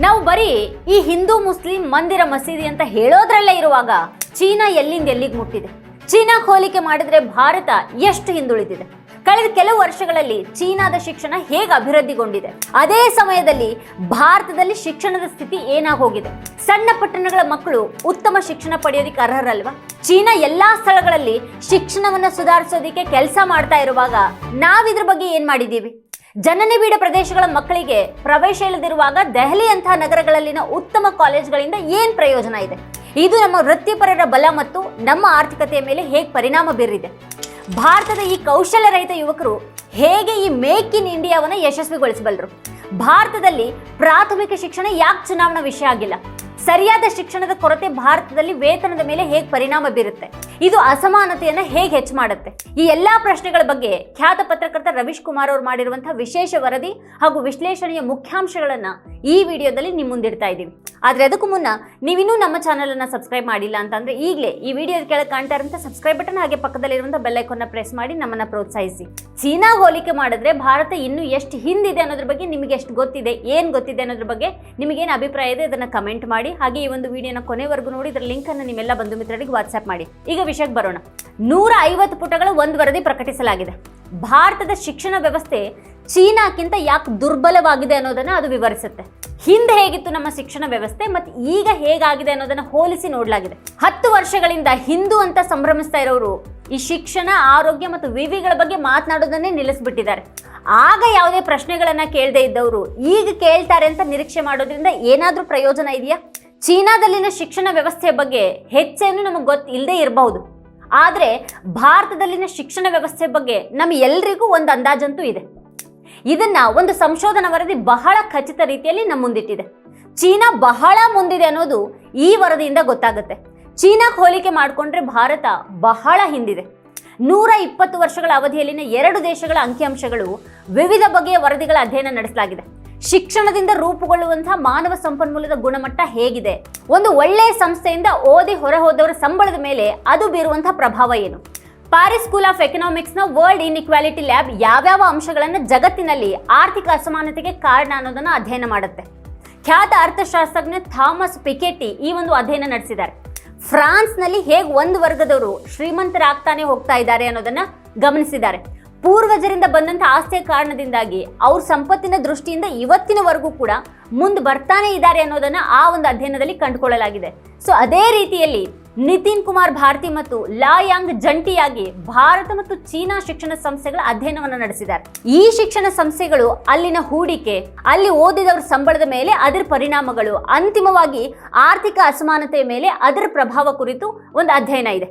ನಾವು ಬರೀ ಈ ಹಿಂದೂ ಮುಸ್ಲಿಂ ಮಂದಿರ ಮಸೀದಿ ಅಂತ ಹೇಳೋದ್ರಲ್ಲೇ ಇರುವಾಗ ಚೀನಾ ಎಲ್ಲಿಂದ ಎಲ್ಲಿಗೆ ಮುಟ್ಟಿದೆ? ಚೀನಾ ಹೋಲಿಕೆ ಮಾಡಿದ್ರೆ ಭಾರತ ಎಷ್ಟು ಹಿಂದುಳಿದಿದೆ? ಕಳೆದ ಕೆಲವು ವರ್ಷಗಳಲ್ಲಿ ಚೀನಾದ ಶಿಕ್ಷಣ ಹೇಗೆ ಅಭಿವೃದ್ಧಿಗೊಂಡಿದೆ? ಅದೇ ಸಮಯದಲ್ಲಿ ಭಾರತದಲ್ಲಿ ಶಿಕ್ಷಣದ ಸ್ಥಿತಿ ಏನಾಗೋಗಿದೆ? ಸಣ್ಣ ಪಟ್ಟಣಗಳ ಮಕ್ಕಳು ಉತ್ತಮ ಶಿಕ್ಷಣ ಪಡೆಯೋದಕ್ಕೆ ಅರ್ಹರಲ್ವಾ? ಚೀನಾ ಎಲ್ಲಾ ಸ್ಥಳಗಳಲ್ಲಿ ಶಿಕ್ಷಣವನ್ನ ಸುಧಾರಿಸೋದಿಕ್ಕೆ ಕೆಲಸ ಮಾಡ್ತಾ ಇರುವಾಗ ನಾವಿದ್ರ ಬಗ್ಗೆ ಏನ್ ಮಾಡಿದೀವಿ ಜನನಿ ಬೀಡ ಪ್ರದೇಶಗಳ ಮಕ್ಕಳಿಗೆ ಪ್ರವೇಶ ಇಲ್ಲದಿರುವಾಗ ದೆಹಲಿಯಂತಹ ನಗರಗಳಲ್ಲಿನ ಉತ್ತಮ ಕಾಲೇಜ್ಗಳಿಂದ ಏನ್ ಪ್ರಯೋಜನ ಇದೆ? ಇದು ನಮ್ಮ ವೃತ್ತಿಪರರ ಬಲ ಮತ್ತು ನಮ್ಮ ಆರ್ಥಿಕತೆಯ ಮೇಲೆ ಹೇಗೆ ಪರಿಣಾಮ ಬೀರಿದೆ? ಭಾರತದ ಈ ಕೌಶಲ್ಯ ರಹಿತ ಯುವಕರು ಹೇಗೆ ಈ ಮೇಕ್ ಇನ್ ಇಂಡಿಯಾವನ್ನು ಯಶಸ್ವಿಗೊಳಿಸಬಲ್ಲರು? ಭಾರತದಲ್ಲಿ ಪ್ರಾಥಮಿಕ ಶಿಕ್ಷಣ ಯಾಕೆ ಚುನಾವಣಾ ವಿಷಯ ಆಗಿಲ್ಲ? ಸರಿಯಾದ ಶಿಕ್ಷಣದ ಕೊರತೆ ಭಾರತದಲ್ಲಿ ವೇತನದ ಮೇಲೆ ಹೇಗೆ ಪರಿಣಾಮ ಬೀರುತ್ತೆ? ಇದು ಅಸಮಾನತೆಯನ್ನ ಹೇಗೆ ಹೆಚ್ಚು ಮಾಡುತ್ತೆ? ಈ ಎಲ್ಲಾ ಪ್ರಶ್ನೆಗಳ ಬಗ್ಗೆ ಖ್ಯಾತ ಪತ್ರಕರ್ತ ರವೀಶ್ ಕುಮಾರ್ ಅವರು ಮಾಡಿರುವಂತಹ ವಿಶೇಷ ವರದಿ ಹಾಗೂ ವಿಶ್ಲೇಷಣೆಯ ಮುಖ್ಯಾಂಶಗಳನ್ನ ಈ ವಿಡಿಯೋದಲ್ಲಿ ನಿಮ್ಮ ಮುಂದಿಡ್ತಾ ಇದ್ದೀವಿ. ಆದ್ರೆ ಅದಕ್ಕೂ ಮುನ್ನ ನೀವಿನ್ನೂ ನಮ್ಮ ಚಾನಲ್ ಅನ್ನ ಸಬ್ಸ್ಕ್ರೈಬ್ ಮಾಡಿಲ್ಲ ಅಂತಂದ್ರೆ ಈಗಲೇ ಈ ವಿಡಿಯೋ ಕೆಳಗೆ ಕಾಣ್ತಾ ಇರುವಂಥ ಸಬ್ಸ್ಕ್ರೈಬ್ ಬಟನ್ ಹಾಗೆ ಪಕ್ಕದಲ್ಲಿರುವಂಥ ಬೆಲ್ ಐಕಾನ್ನ ಪ್ರೆಸ್ ಮಾಡಿ ನಮ್ಮನ್ನ ಪ್ರೋತ್ಸಾಹಿಸಿ. ಚೀನಾ ಹೋಲಿಕೆ ಮಾಡಿದ್ರೆ ಭಾರತ ಇನ್ನೂ ಎಷ್ಟು ಹಿಂದಿದೆ ಅನ್ನೋದ್ರ ಬಗ್ಗೆ ನಿಮಗೆ ಎಷ್ಟು ಗೊತ್ತಿದೆ, ಏನು ಗೊತ್ತಿದೆ ಅನ್ನೋದ್ರ ಬಗ್ಗೆ ನಿಮಗೇನು ಅಭಿಪ್ರಾಯ ಇದೆ ಅದನ್ನ ಕಮೆಂಟ್ ಮಾಡಿ. ಹಾಗೆ ಈ ಒಂದು ವಿಡಿಯೋನ ಕೊನೆವರೆಗೂ ನೋಡಿ ಇದರ ಲಿಂಕ್ ಅನ್ನು ನಿಮ್ಮೆಲ್ಲ ಬಂಧು ಮಿತ್ರರಿಗೆ ವಾಟ್ಸ್ಆಪ್ ಮಾಡಿ. ಈಗ ವಿಷಯಕ್ಕೆ ಬರೋಣ. ನೂರ ಐವತ್ತು ಪುಟಗಳ ಒಂದು ವರದಿ ಪ್ರಕಟಿಸಲಾಗಿದೆ. ಭಾರತದ ಶಿಕ್ಷಣ ವ್ಯವಸ್ಥೆ ಚೀನಾಕ್ಕಿಂತ ಯಾಕೆ ದುರ್ಬಲವಾಗಿದೆ ಅನ್ನೋದನ್ನ ಅದು ವಿವರಿಸುತ್ತೆ. ಹಿಂದೆ ಹೇಗಿತ್ತು ನಮ್ಮ ಶಿಕ್ಷಣ ವ್ಯವಸ್ಥೆ, ಮತ್ತು ಈಗ ಹೇಗಾಗಿದೆ ಅನ್ನೋದನ್ನ ಹೋಲಿಸಿ ನೋಡಲಾಗಿದೆ. ಹತ್ತು ವರ್ಷಗಳಿಂದ ಹಿಂದೂ ಅಂತ ಸಂಭ್ರಮಿಸ್ತಾ ಇರೋರು ಈ ಶಿಕ್ಷಣ, ಆರೋಗ್ಯ ಮತ್ತು ವಿವಿಗಳ ಬಗ್ಗೆ ಮಾತನಾಡೋದನ್ನೇ ನಿಲ್ಲಿಸ್ಬಿಟ್ಟಿದ್ದಾರೆ. ಆಗ ಯಾವುದೇ ಪ್ರಶ್ನೆಗಳನ್ನ ಕೇಳದೇ ಇದ್ದವರು ಈಗ ಕೇಳ್ತಾರೆ ಅಂತ ನಿರೀಕ್ಷೆ ಮಾಡೋದ್ರಿಂದ ಏನಾದರೂ ಪ್ರಯೋಜನ ಇದೆಯಾ? ಚೀನಾದಲ್ಲಿನ ಶಿಕ್ಷಣ ವ್ಯವಸ್ಥೆಯ ಬಗ್ಗೆ ಹೆಚ್ಚೇನು ನಮಗೆ ಗೊತ್ತು ಇಲ್ಲದೆ ಇರಬಹುದು ಆದರೆ ಭಾರತದಲ್ಲಿನ ಶಿಕ್ಷಣ ವ್ಯವಸ್ಥೆ ಬಗ್ಗೆ ನಮ್ಮ ಎಲ್ರಿಗೂ ಒಂದು ಅಂದಾಜಂತೂ ಇದೆ. ಇದನ್ನ ಒಂದು ಸಂಶೋಧನಾ ವರದಿ ಬಹಳ ಖಚಿತ ರೀತಿಯಲ್ಲಿ ನಮ್ಮ ಮುಂದಿಟ್ಟಿದೆ. ಚೀನಾ ಬಹಳ ಮುಂದಿದೆ ಅನ್ನೋದು ಈ ವರದಿಯಿಂದ ಗೊತ್ತಾಗುತ್ತೆ. ಚೀನಾಕ್ಕೆ ಹೋಲಿಕೆ ಮಾಡಿಕೊಂಡ್ರೆ ಭಾರತ ಬಹಳ ಹಿಂದಿದೆ. ನೂರ ಇಪ್ಪತ್ತು ವರ್ಷಗಳ ಅವಧಿಯಲ್ಲಿನ ಎರಡು ದೇಶಗಳ ಅಂಕಿಅಂಶಗಳು ವಿವಿಧ ಬಗೆಯ ವರದಿಗಳ ಅಧ್ಯಯನ ನಡೆಸಲಾಗಿದೆ. ಶಿಕ್ಷಣದಿಂದ ರೂಪುಗೊಳ್ಳುವಂತಹ ಮಾನವ ಸಂಪನ್ಮೂಲದ ಗುಣಮಟ್ಟ ಹೇಗಿದೆ? ಒಂದು ಒಳ್ಳೆಯ ಸಂಸ್ಥೆಯಿಂದ ಓದಿ ಹೊರಹೋದವರ ಸಂಬಳದ ಮೇಲೆ ಅದು ಬೀರುವಂತಹ ಪ್ರಭಾವ ಏನು? ಪ್ಯಾರಿಸ್ ಸ್ಕೂಲ್ ಆಫ್ ಎಕನಾಮಿಕ್ಸ್ನ ವರ್ಲ್ಡ್ ಇನ್ಇಕ್ವಾಲಿಟಿ ಲ್ಯಾಬ್ ಯಾವ್ಯಾವ ಅಂಶಗಳನ್ನು ಜಗತ್ತಿನಲ್ಲಿ ಆರ್ಥಿಕ ಅಸಮಾನತೆಗೆ ಕಾರಣ ಅನ್ನೋದನ್ನ ಅಧ್ಯಯನ ಮಾಡುತ್ತೆ. ಖ್ಯಾತ ಅರ್ಥಶಾಸ್ತ್ರಜ್ಞ ಥಾಮಸ್ ಪಿಕೆಟಿ ಈ ಒಂದು ಅಧ್ಯಯನ ನಡೆಸಿದ್ದಾರೆ. ಫ್ರಾನ್ಸ್ನಲ್ಲಿ ಹೇಗೆ ಒಂದು ವರ್ಗದವರು ಶ್ರೀಮಂತರಾಗ್ತಾನೆ ಹೋಗ್ತಾ ಇದ್ದಾರೆ ಅನ್ನೋದನ್ನ ಗಮನಿಸಿದ್ದಾರೆ. ಪೂರ್ವಜರಿಂದ ಬಂದಂಥ ಆಸ್ತಿಯ ಕಾರಣದಿಂದಾಗಿ ಅವ್ರ ಸಂಪತ್ತಿನ ದೃಷ್ಟಿಯಿಂದ ಇವತ್ತಿನವರೆಗೂ ಕೂಡ ಮುಂದೆ ಬರ್ತಾನೆ ಇದ್ದಾರೆ ಅನ್ನೋದನ್ನ ಆ ಒಂದು ಅಧ್ಯಯನದಲ್ಲಿ ಕಂಡುಕೊಳ್ಳಲಾಗಿದೆ. ಸೊ ಅದೇ ರೀತಿಯಲ್ಲಿ ನಿತಿನ್ ಕುಮಾರ್ ಭಾರತಿ ಮತ್ತು ಲಾ ಯಾಂಗ್ ಜಂಟಿಯಾಗಿ ಭಾರತ ಮತ್ತು ಚೀನಾ ಶಿಕ್ಷಣ ಸಂಸ್ಥೆಗಳ ಅಧ್ಯಯನವನ್ನು ನಡೆಸಿದ್ದಾರೆ. ಈ ಶಿಕ್ಷಣ ಸಂಸ್ಥೆಗಳು ಅಲ್ಲಿನ ಹೂಡಿಕೆ, ಅಲ್ಲಿ ಓದಿದವರ ಸಂಬಳದ ಮೇಲೆ ಅದರ ಪರಿಣಾಮಗಳು, ಅಂತಿಮವಾಗಿ ಆರ್ಥಿಕ ಅಸಮಾನತೆಯ ಮೇಲೆ ಅದರ ಪ್ರಭಾವ ಕುರಿತು ಒಂದು ಅಧ್ಯಯನ ಇದೆ.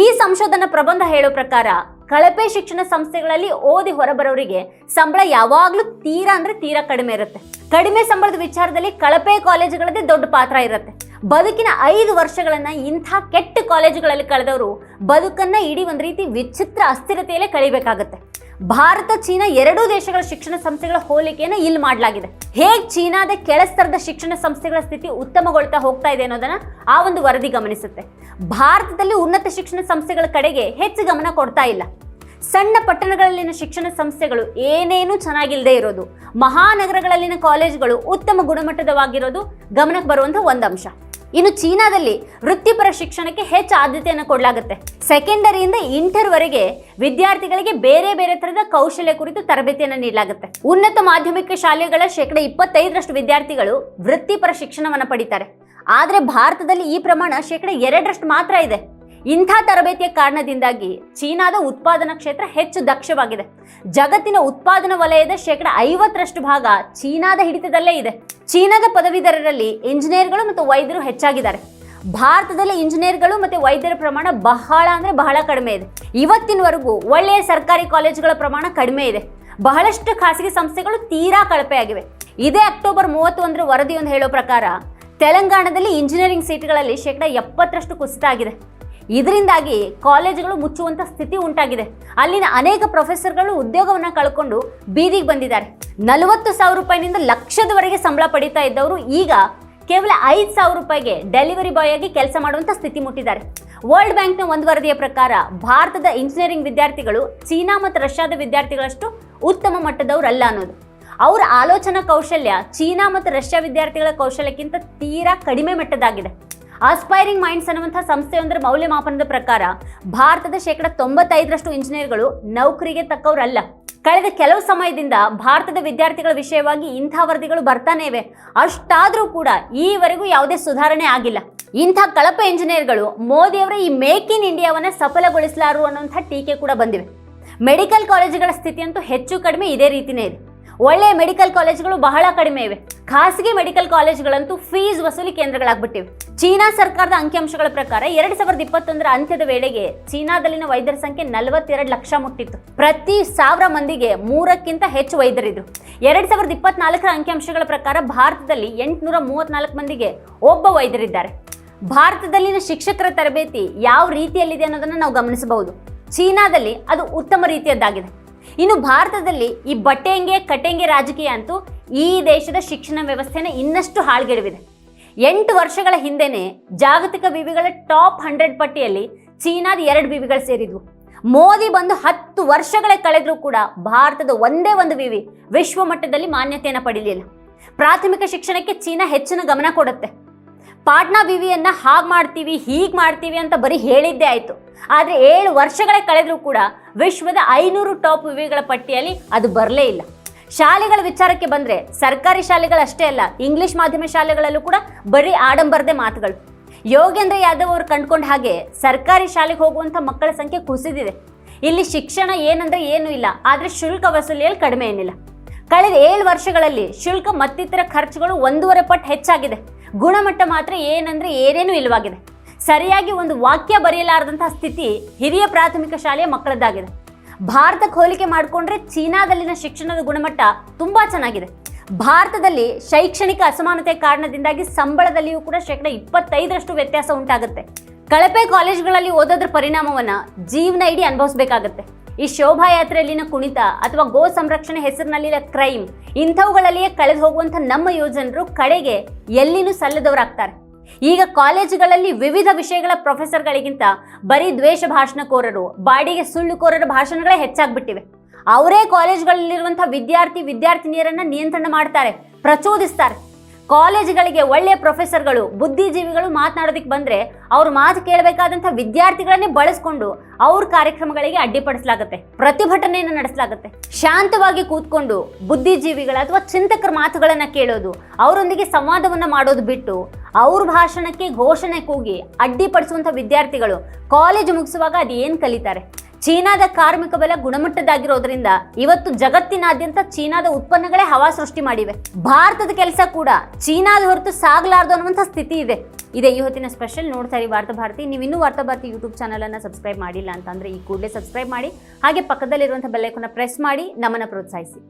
ಈ ಸಂಶೋಧನಾ ಪ್ರಬಂಧ ಹೇಳೋ ಪ್ರಕಾರ ಕಳಪೆ ಶಿಕ್ಷಣ ಸಂಸ್ಥೆಗಳಲ್ಲಿ ಓದಿ ಹೊರಬರೋರಿಗೆ ಸಂಬಳ ಯಾವಾಗಲೂ ತೀರಾ ಅಂದ್ರೆ ತೀರಾ ಕಡಿಮೆ ಇರುತ್ತೆ. ಕಡಿಮೆ ಸಂಬಳದ ವಿಚಾರದಲ್ಲಿ ಕಳಪೆ ಕಾಲೇಜುಗಳದ್ದೇ ದೊಡ್ಡ ಪಾತ್ರ ಇರುತ್ತೆ. ಬದುಕಿನ ಐದು ವರ್ಷಗಳನ್ನ ಇಂಥ ಕೆಟ್ಟ ಕಾಲೇಜುಗಳಲ್ಲಿ ಕಳೆದವರು ಬದುಕನ್ನ ಇಡೀ ಒಂದು ರೀತಿ ವಿಚಿತ್ರ ಅಸ್ಥಿರತೆಯಲ್ಲೇ ಕಳಿಬೇಕಾಗುತ್ತೆ. ಭಾರತ, ಚೀನಾ ಎರಡೂ ದೇಶಗಳ ಶಿಕ್ಷಣ ಸಂಸ್ಥೆಗಳ ಹೋಲಿಕೆಯನ್ನು ಇಲ್ಲಿ ಮಾಡಲಾಗಿದೆ. ಹೇಗೆ ಚೀನಾದ ಕೆಳಸ್ತರದ ಶಿಕ್ಷಣ ಸಂಸ್ಥೆಗಳ ಸ್ಥಿತಿ ಉತ್ತಮಗೊಳ್ತಾ ಹೋಗ್ತಾ ಇದೆ ಅನ್ನೋದನ್ನ ಆ ಒಂದು ವರದಿ ಗಮನಿಸುತ್ತೆ. ಭಾರತದಲ್ಲಿ ಉನ್ನತ ಶಿಕ್ಷಣ ಸಂಸ್ಥೆಗಳ ಕಡೆಗೆ ಹೆಚ್ಚು ಗಮನ ಕೊಡ್ತಾ ಇಲ್ಲ. ಸಣ್ಣ ಪಟ್ಟಣಗಳಲ್ಲಿನ ಶಿಕ್ಷಣ ಸಂಸ್ಥೆಗಳು ಏನೇನೂ ಚೆನ್ನಾಗಿಲ್ಲದೆ ಇರೋದು. ಮಹಾನಗರಗಳಲ್ಲಿನ ಕಾಲೇಜುಗಳು ಉತ್ತಮ ಗುಣಮಟ್ಟದವಾಗಿರೋದು ಗಮನಕ್ಕೆ ಬರುವಂಥ ಒಂದು ಅಂಶ ಇನ್ನು ಚೀನಾದಲ್ಲಿ ವೃತ್ತಿಪರ ಶಿಕ್ಷಣಕ್ಕೆ ಹೆಚ್ಚು ಆದ್ಯತೆಯನ್ನು ಕೊಡಲಾಗುತ್ತೆ. ಸೆಕೆಂಡರಿಯಿಂದ ಇಂಟರ್ವರೆಗೆ ವಿದ್ಯಾರ್ಥಿಗಳಿಗೆ ಬೇರೆ ಬೇರೆ ತರದ ಕೌಶಲ್ಯ ಕುರಿತು ತರಬೇತಿಯನ್ನು ನೀಡಲಾಗುತ್ತೆ. ಉನ್ನತ ಮಾಧ್ಯಮಿಕ ಶಾಲೆಗಳ ಶೇಕಡ ಇಪ್ಪತ್ತೈದರಷ್ಟು ವಿದ್ಯಾರ್ಥಿಗಳು ವೃತ್ತಿಪರ ಶಿಕ್ಷಣವನ್ನು ಪಡಿತಾರೆ. ಆದರೆ ಭಾರತದಲ್ಲಿ ಈ ಪ್ರಮಾಣ ಶೇಕಡ ಎರಡರಷ್ಟು ಮಾತ್ರ ಇದೆ. ಇಂಥ ತರಬೇತಿಯ ಕಾರಣದಿಂದಾಗಿ ಚೀನಾದ ಉತ್ಪಾದನಾ ಕ್ಷೇತ್ರ ಹೆಚ್ಚು ದಕ್ಷವಾಗಿದೆ. ಜಗತ್ತಿನ ಉತ್ಪಾದನಾ ವಲಯದ ಶೇಕಡ ಐವತ್ತರಷ್ಟು ಭಾಗ ಚೀನಾದ ಹಿಡಿತದಲ್ಲೇ ಇದೆ. ಚೀನಾದ ಪದವೀಧರರಲ್ಲಿ ಇಂಜಿನಿಯರ್ಗಳು ಮತ್ತು ವೈದ್ಯರು ಹೆಚ್ಚಾಗಿದ್ದಾರೆ. ಭಾರತದಲ್ಲಿ ಇಂಜಿನಿಯರ್ಗಳು ಮತ್ತು ವೈದ್ಯರ ಪ್ರಮಾಣ ಬಹಳ ಅಂದರೆ ಬಹಳ ಕಡಿಮೆ ಇದೆ. ಇವತ್ತಿನವರೆಗೂ ಒಳ್ಳೆಯ ಸರ್ಕಾರಿ ಕಾಲೇಜುಗಳ ಪ್ರಮಾಣ ಕಡಿಮೆ ಇದೆ. ಬಹಳಷ್ಟು ಖಾಸಗಿ ಸಂಸ್ಥೆಗಳು ತೀರಾ ಕಳಪೆಯಾಗಿವೆ. ಇದೇ ಅಕ್ಟೋಬರ್ ಮೂವತ್ತೊಂದರ ವರದಿಯೊಂದು ಹೇಳೋ ಪ್ರಕಾರ, ತೆಲಂಗಾಣದಲ್ಲಿ ಇಂಜಿನಿಯರಿಂಗ್ ಸೀಟ್ಗಳಲ್ಲಿ ಶೇಕಡ ಎಪ್ಪತ್ತರಷ್ಟು ಕುಸಿತ ಆಗಿದೆ. ಇದರಿಂದಾಗಿ ಕಾಲೇಜುಗಳು ಮುಚ್ಚುವಂಥ ಸ್ಥಿತಿ ಉಂಟಾಗಿದೆ. ಅಲ್ಲಿನ ಅನೇಕ ಪ್ರೊಫೆಸರ್ಗಳು ಉದ್ಯೋಗವನ್ನು ಕಳ್ಕೊಂಡು ಬೀದಿಗೆ ಬಂದಿದ್ದಾರೆ. ನಲವತ್ತು ಸಾವಿರ ರೂಪಾಯಿನಿಂದ ಲಕ್ಷದವರೆಗೆ ಸಂಬಳ ಪಡೀತಾ ಇದ್ದವರು ಈಗ ಕೇವಲ ಐದು ಸಾವಿರ ರೂಪಾಯಿಗೆ ಡೆಲಿವರಿ ಬಾಯ್ ಆಗಿ ಕೆಲಸ ಮಾಡುವಂಥ ಸ್ಥಿತಿ ಮುಟ್ಟಿದ್ದಾರೆ. ವರ್ಲ್ಡ್ ಬ್ಯಾಂಕ್ನ ಒಂದು ವರದಿಯ ಪ್ರಕಾರ ಭಾರತದ ಇಂಜಿನಿಯರಿಂಗ್ ವಿದ್ಯಾರ್ಥಿಗಳು ಚೀನಾ ಮತ್ತು ರಷ್ಯಾದ ವಿದ್ಯಾರ್ಥಿಗಳಷ್ಟು ಉತ್ತಮ ಮಟ್ಟದವರಲ್ಲ ಅನ್ನೋದು. ಅವರ ಆಲೋಚನಾ ಕೌಶಲ್ಯ ಚೀನಾ ಮತ್ತು ರಷ್ಯಾ ವಿದ್ಯಾರ್ಥಿಗಳ ಕೌಶಲ್ಯಕ್ಕಿಂತ ತೀರಾ ಕಡಿಮೆ ಮಟ್ಟದಾಗಿದೆ. ಆಸ್ಪೈರಿಂಗ್ ಮೈಂಡ್ಸ್ ಅನ್ನುವಂಥ ಸಂಸ್ಥೆಯೊಂದರ ಮೌಲ್ಯಮಾಪನದ ಪ್ರಕಾರ ಭಾರತದ ಶೇಕಡ ತೊಂಬತ್ತೈದರಷ್ಟು ಇಂಜಿನಿಯರ್ಗಳು ನೌಕರಿಗೆ ತಕ್ಕವರಲ್ಲ. ಕಳೆದ ಕೆಲವು ಸಮಯದಿಂದ ಭಾರತದ ವಿದ್ಯಾರ್ಥಿಗಳ ವಿಷಯವಾಗಿ ಇಂಥ ವರದಿಗಳು ಬರ್ತಾನೆ ಇವೆ. ಅಷ್ಟಾದರೂ ಕೂಡ ಈವರೆಗೂ ಯಾವುದೇ ಸುಧಾರಣೆ ಆಗಿಲ್ಲ. ಇಂಥ ಕಳಪೆ ಇಂಜಿನಿಯರ್ಗಳು ಮೋದಿಯವರ ಈ ಮೇಕ್ ಇನ್ ಇಂಡಿಯಾವನ್ನು ಸಫಲಗೊಳಿಸಲಾರು ಅನ್ನುವಂಥ ಟೀಕೆ ಕೂಡ ಬಂದಿವೆ. ಮೆಡಿಕಲ್ ಕಾಲೇಜುಗಳ ಸ್ಥಿತಿಯಂತೂ ಹೆಚ್ಚು ಕಡಿಮೆ ಇದೇ ರೀತಿಯೇ ಇದೆ. ಒಳ್ಳೆಯ ಮೆಡಿಕಲ್ ಕಾಲೇಜುಗಳು ಬಹಳ ಕಡಿಮೆ ಇವೆ. ಖಾಸಗಿ ಮೆಡಿಕಲ್ ಕಾಲೇಜುಗಳಂತೂ ಫೀಸ್ ವಸೂಲಿ ಕೇಂದ್ರಗಳಾಗ್ಬಿಟ್ಟಿವೆ. ಚೀನಾ ಸರ್ಕಾರದ ಅಂಕಿಅಂಶಗಳ ಪ್ರಕಾರ ಎರಡ್ ಸಾವಿರದ ಇಪ್ಪತ್ತೊಂದರ ಅಂತ್ಯದ ವೇಳೆಗೆ ಚೀನಾದಲ್ಲಿನ ವೈದ್ಯರ ಸಂಖ್ಯೆ ನಲವತ್ತೆರಡು ಲಕ್ಷ ಮುಟ್ಟಿತ್ತು. ಪ್ರತಿ ಸಾವಿರ ಮಂದಿಗೆ ಮೂರಕ್ಕಿಂತ ಹೆಚ್ಚು ವೈದ್ಯರಿದ್ರು. ಎರಡ್ ಸಾವಿರದ ಇಪ್ಪತ್ನಾಲ್ಕರ ಅಂಕಿಅಂಶಗಳ ಪ್ರಕಾರ ಭಾರತದಲ್ಲಿ ಎಂಟುನೂರ ಮೂವತ್ನಾಲ್ಕು ಮಂದಿಗೆ ಒಬ್ಬ ವೈದ್ಯರಿದ್ದಾರೆ. ಭಾರತದಲ್ಲಿನ ಶಿಕ್ಷಕರ ತರಬೇತಿ ಯಾವ ರೀತಿಯಲ್ಲಿದೆ ಅನ್ನೋದನ್ನು ನಾವು ಗಮನಿಸಬಹುದು. ಚೀನಾದಲ್ಲಿ ಅದು ಉತ್ತಮ ರೀತಿಯದ್ದಾಗಿದೆ. ಇನ್ನು ಭಾರತದಲ್ಲಿ ಈ ಬಟ್ಟೆಂಗೆ ಕಟ್ಟೆಂಗೆ ರಾಜಕೀಯ ಅಂತೂ ಈ ದೇಶದ ಶಿಕ್ಷಣ ವ್ಯವಸ್ಥೆನ ಇನ್ನಷ್ಟು ಹಾಳ್ಗೆಡವಿದೆ. ಎಂಟು ವರ್ಷಗಳ ಹಿಂದೆನೆ ಜಾಗತಿಕ ವಿವಿಗಳ ಟಾಪ್ ಹಂಡ್ರೆಡ್ ಪಟ್ಟಿಯಲ್ಲಿ ಚೀನಾದ ಎರಡು ವಿವಿಗಳು ಸೇರಿದ್ವು. ಮೋದಿ ಬಂದು ಹತ್ತು ವರ್ಷಗಳೇ ಕಳೆದರೂ ಕೂಡ ಭಾರತದ ಒಂದೇ ಒಂದು ವಿವಿ ವಿಶ್ವ ಮಟ್ಟದಲ್ಲಿ ಮಾನ್ಯತೆಯನ್ನು ಪಡೆಯಲಿಲ್ಲ ಪ್ರಾಥಮಿಕ ಶಿಕ್ಷಣಕ್ಕೆ ಚೀನಾ ಹೆಚ್ಚಿನ ಗಮನ ಕೊಡುತ್ತೆ. ಪಾಟ್ನಾ ವಿವಿಯನ್ನ ಹಾಗೆ ಮಾಡ್ತೀವಿ, ಹೀಗೆ ಮಾಡ್ತೀವಿ ಅಂತ ಬರೀ ಹೇಳಿದ್ದೇ ಆಯಿತು. ಆದರೆ ಏಳು ವರ್ಷಗಳೇ ಕಳೆದರೂ ಕೂಡ ವಿಶ್ವದ ಐನೂರು ಟಾಪ್ ವಿವಿಗಳ ಪಟ್ಟಿಯಲ್ಲಿ ಅದು ಬರಲೇ ಇಲ್ಲ. ಶಾಲೆಗಳ ವಿಚಾರಕ್ಕೆ ಬಂದರೆ ಸರ್ಕಾರಿ ಶಾಲೆಗಳಷ್ಟೇ ಅಲ್ಲ, ಇಂಗ್ಲಿಷ್ ಮಾಧ್ಯಮ ಶಾಲೆಗಳಲ್ಲೂ ಕೂಡ ಬರೀ ಆಡಂಬರದೆ ಮಾತುಗಳು. ಯೋಗೇಂದ್ರ ಯಾದವ್ ಅವರು ಕಂಡ್ಕೊಂಡ ಹಾಗೆ ಸರ್ಕಾರಿ ಶಾಲೆಗೆ ಹೋಗುವಂಥ ಮಕ್ಕಳ ಸಂಖ್ಯೆ ಕುಸಿದಿದೆ. ಇಲ್ಲಿ ಶಿಕ್ಷಣ ಏನಂದ್ರೆ ಏನೂ ಇಲ್ಲ, ಆದರೆ ಶುಲ್ಕ ವಸೂಲಿಯಲ್ಲಿ ಕಡಿಮೆ ಏನಿಲ್ಲ. ಕಳೆದ ಏಳು ವರ್ಷಗಳಲ್ಲಿ ಶುಲ್ಕ ಮತ್ತಿತರ ಖರ್ಚುಗಳು ಒಂದೂವರೆ ಪಟ್ಟು ಹೆಚ್ಚಾಗಿದೆ. ಗುಣಮಟ್ಟ ಮಾತ್ರ ಏನಂದ್ರೆ ಏನೇನೂ ಇಲ್ಲವಾಗಿದೆ. ಸರಿಯಾಗಿ ಒಂದು ವಾಕ್ಯ ಬರೆಯಲಾರದಂತಹ ಸ್ಥಿತಿ ಹಿರಿಯ ಪ್ರಾಥಮಿಕ ಶಾಲೆಯ ಮಕ್ಕಳದ್ದಾಗಿದೆ. ಭಾರತಕ್ಕೆ ಹೋಲಿಕೆ ಮಾಡಿಕೊಂಡ್ರೆ ಚೀನಾದಲ್ಲಿನ ಶಿಕ್ಷಣದ ಗುಣಮಟ್ಟ ತುಂಬಾ ಚೆನ್ನಾಗಿದೆ. ಭಾರತದಲ್ಲಿ ಶೈಕ್ಷಣಿಕ ಅಸಮಾನತೆ ಕಾರಣದಿಂದಾಗಿ ಸಂಬಳದಲ್ಲಿಯೂ ಕೂಡ ಶೇಕಡ ಇಪ್ಪತ್ತೈದರಷ್ಟು ವ್ಯತ್ಯಾಸ ಉಂಟಾಗುತ್ತೆ. ಕಳಪೆ ಕಾಲೇಜುಗಳಲ್ಲಿ ಓದೋದ್ರ ಪರಿಣಾಮವನ್ನ ಜೀವನ ಇಡೀ ಅನುಭವಿಸಬೇಕಾಗತ್ತೆ. ಈ ಶೋಭಾಯಾತ್ರೆಯಲ್ಲಿನ ಕುಣಿತ ಅಥವಾ ಗೋ ಸಂರಕ್ಷಣೆ ಹೆಸರಿನಲ್ಲಿನ ಕ್ರೈಮ್ ಇಂಥವುಗಳಲ್ಲಿಯೇ ಕಳೆದು ಹೋಗುವಂಥ ನಮ್ಮ ಯುವಜನರು ಕಡೆಗೆ ಎಲ್ಲಿನೂ ಸಲ್ಲದವರಾಗ್ತಾರೆ. ಈಗ ಕಾಲೇಜುಗಳಲ್ಲಿ ವಿವಿಧ ವಿಷಯಗಳ ಪ್ರೊಫೆಸರ್ಗಳಿಗಿಂತ ಬರೀ ದ್ವೇಷ ಭಾಷಣಕೋರರು, ಬಾಡಿಗೆ ಸುಳ್ಳುಕೋರರ ಭಾಷಣಗಳೇ ಹೆಚ್ಚಾಗ್ಬಿಟ್ಟಿವೆ. ಅವರೇ ಕಾಲೇಜುಗಳಲ್ಲಿರುವಂತಹ ವಿದ್ಯಾರ್ಥಿ, ವಿದ್ಯಾರ್ಥಿನಿಯರನ್ನ ನಿಯಂತ್ರಣ ಮಾಡ್ತಾರೆ, ಪ್ರಚೋದಿಸ್ತಾರೆ. ಕಾಲೇಜುಗಳಿಗೆ ಒಳ್ಳೆಯ ಪ್ರೊಫೆಸರ್ಗಳು, ಬುದ್ಧಿಜೀವಿಗಳು ಮಾತನಾಡೋದಕ್ಕೆ ಬಂದರೆ ಅವ್ರ ಮಾತು ಕೇಳಬೇಕಾದಂಥ ವಿದ್ಯಾರ್ಥಿಗಳನ್ನೇ ಬಳಸ್ಕೊಂಡು ಅವ್ರ ಕಾರ್ಯಕ್ರಮಗಳಿಗೆ ಅಡ್ಡಿಪಡಿಸಲಾಗುತ್ತೆ, ಪ್ರತಿಭಟನೆಯನ್ನು ನಡೆಸಲಾಗುತ್ತೆ. ಶಾಂತವಾಗಿ ಕೂತ್ಕೊಂಡು ಬುದ್ಧಿಜೀವಿಗಳ ಅಥವಾ ಚಿಂತಕರ ಮಾತುಗಳನ್ನು ಕೇಳೋದು, ಅವರೊಂದಿಗೆ ಸಂವಾದವನ್ನು ಮಾಡೋದು ಬಿಟ್ಟು ಅವ್ರ ಭಾಷಣಕ್ಕೆ ಘೋಷಣೆ ಕೂಗಿ ಅಡ್ಡಿಪಡಿಸುವಂಥ ವಿದ್ಯಾರ್ಥಿಗಳು ಕಾಲೇಜ್ ಮುಗಿಸುವಾಗ ಅದು ಏನು ಕಲಿತಾರೆ? ಚೀನಾದ ಕಾರ್ಮಿಕ ಬೆಲೆ ಗುಣಮಟ್ಟದಾಗಿರೋದ್ರಿಂದ ಇವತ್ತು ಜಗತ್ತಿನಾದ್ಯಂತ ಚೀನಾದ ಉತ್ಪನ್ನಗಳೇ ಹವಾ ಸೃಷ್ಟಿ ಮಾಡಿವೆ. ಭಾರತದ ಕೆಲಸ ಕೂಡ ಚೀನಾದ ಹೊರತು ಸಾಗಲಾರದು ಅನ್ನುವಂಥ ಸ್ಥಿತಿ ಇದೆ. ಇದೆ ಇವತ್ತಿನ ಸ್ಪೆಷಲ್ ನೋಡ್ತಾ ಇರಿ ವಾರ್ತಾ ಭಾರತಿ. ನೀವು ಇನ್ನೂ ವಾರ್ತಾ ಭಾರತಿ ಯೂಟ್ಯೂಬ್ ಚಾನಲನ್ನು ಸಬ್ಸ್ಕ್ರೈಬ್ ಮಾಡಿಲ್ಲ ಅಂತಂದ್ರೆ ಈ ಕೂಡಲೇ ಸಬ್ಸ್ಕ್ರೈಬ್ ಮಾಡಿ. ಹಾಗೆ ಪಕ್ಕದಲ್ಲಿರುವಂಥ ಬೆಲ್ಲೈಕನ್ನ ಪ್ರೆಸ್ ಮಾಡಿ. ನಮ್ಮನ್ನು ಪ್ರೋತ್ಸಾಹಿಸಿ.